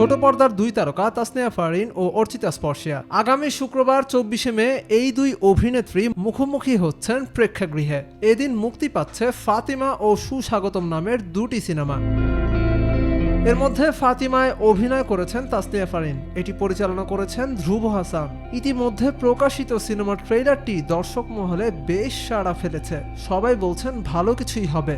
ছোট পর্দার দুই তারকা তাসনিয়া ফারিন ও অর্চিতা স্পর্শিয়া। আগামী শুক্রবার চব্বিশে মে এই দুই অভিনেত্রী মুখোমুখি হচ্ছেন প্রেক্ষাগৃহে। এদিন মুক্তি পাচ্ছে ফাতিমা ও সুস্বাগতম নামের দুটি সিনেমা। এর মধ্যে ফাতিমায় অভিনয় করেছেন তাসনিয়া ফারিন। এটি পরিচালনা করেছেন ধ্রুব হাসান। ইতিমধ্যে প্রকাশিত সিনেমার ট্রেলারটি দর্শক মহলে বেশ সাড়া ফেলেছে। সবাই বলছেন ভালো কিছুই হবে।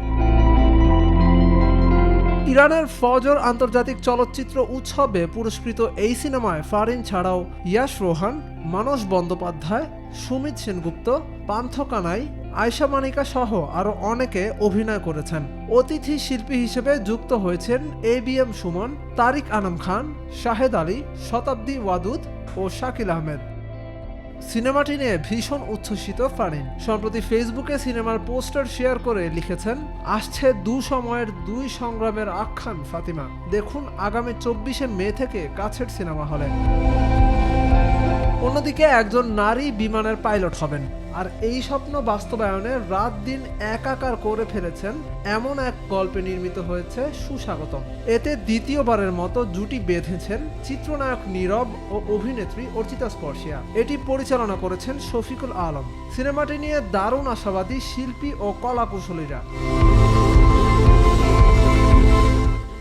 ইরানের ফজর আন্তর্জাতিক চলচ্চিত্র উৎসবে পুরস্কৃত এই সিনেমায় ফারিন ছাড়াও ইয়াশ রোহান, মানস বন্দ্যোপাধ্যায়, সুমিত সেনগুপ্ত পান্থ কানাই আয়সা মানিকা সহ আরও অনেকে অভিনয় করেছেন। অতিথি শিল্পী হিসেবে যুক্ত হয়েছেন A B M Suman, Tariq Anam Khan, Shahed Ali, Shatabdi Wadud ও শাকিল আহমেদ। সিনেমাটি নিয়ে ভীষণ উচ্ছ্বসিত ফারিন। সম্প্রতি ফেসবুকে সিনেমার পোস্টার শেয়ার করে লিখেছেন, আসছে দু সময়ের দুই সংগ্রামের আখ্যান, ফাতিমা। দেখুন আগামী চব্বিশে মে থেকে কাছের সিনেমা হলে। অন্যদিকে একজন নারী বিমানের পাইলট হবেন। আর এই স্বপ্ন বাস্তবায়নে রাত দিন একাকার করে ফেলেছেন এমন এক গল্পে নির্মিত হয়েছে সুস্বাগতম। এতে দ্বিতীয়বারের মতো জুটি বেঁধেছেন চিত্রনায়ক নীরব ও অভিনেত্রী অর্চিতা স্পর্শিয়া। এটি পরিচালনা করেছেন শফিকুল আলম। সিনেমাটি নিয়ে দারুণ আশাবাদী শিল্পী ও কলাকুশলীরা।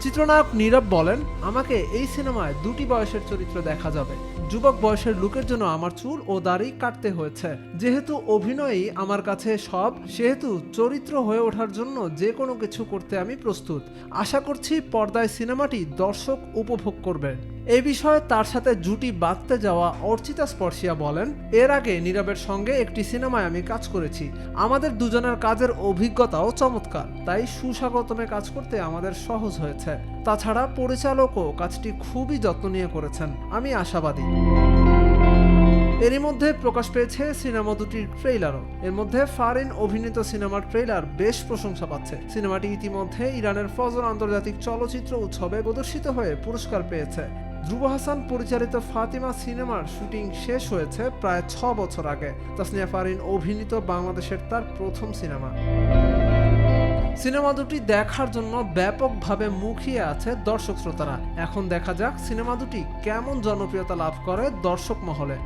চিত্রনায়ক নীরব বলেন, আমাকে এই সিনেমায় দুটি বয়সের চরিত্র দেখা যাবে। যুবক বয়সের লুকের জন্য আমার চুল ও দাড়ি কাটতে হয়েছে। যেহেতু অভিনয়ই আমার কাছে সব, সেহেতু চরিত্র হয়ে ওঠার জন্য যে কোনো কিছু করতে আমি প্রস্তুত। আশা করছি পর্দায় সিনেমাটি দর্শক উপভোগ করবে। এই বিষয়ে তার সাথে জুটি বাঁধতে যাওয়া অর্চিতা স্পর্শিয়া বলেন, এর আগে নীরবের সঙ্গে একটি সিনেমায় আমি কাজ করেছি। আমাদের দুজনের কাজের অভিজ্ঞতাও চমৎকার। তাই সুস্বাগতমে কাজ করতে আমাদের সহজ হয়েছে। তাছাড়া পরিচালকও কাজটি খুবই যত্ন নিয়ে করেছেন। আমি আশাবাদী। এরই মধ্যে প্রকাশ পেয়েছে সিনেমা দুটির ট্রেইলারও। এর মধ্যে ফারিন অভিনীত সিনেমার ট্রেইলার বেশ প্রশংসা পাচ্ছে। সিনেমাটি ইতিমধ্যে ইরানের ফজর আন্তর্জাতিক চলচ্চিত্র উৎসবে প্রদর্শিত হয়ে পুরস্কার পেয়েছে। ধ্রুব হাসান পরিচালিত ফাতিমা সিনেমার শুটিং শেষ হয়েছে প্রায় ছ বছর আগে। তাসনিয়া ফারিন অভিনীত বাংলাদেশের তার প্রথম সিনেমা। সিনেমা দুটি দেখার জন্য ব্যাপকভাবে মুখিয়ে আছে দর্শক শ্রোতারা। এখন দেখা যাক সিনেমা দুটি কেমন জনপ্রিয়তা লাভ করে দর্শক মহলে।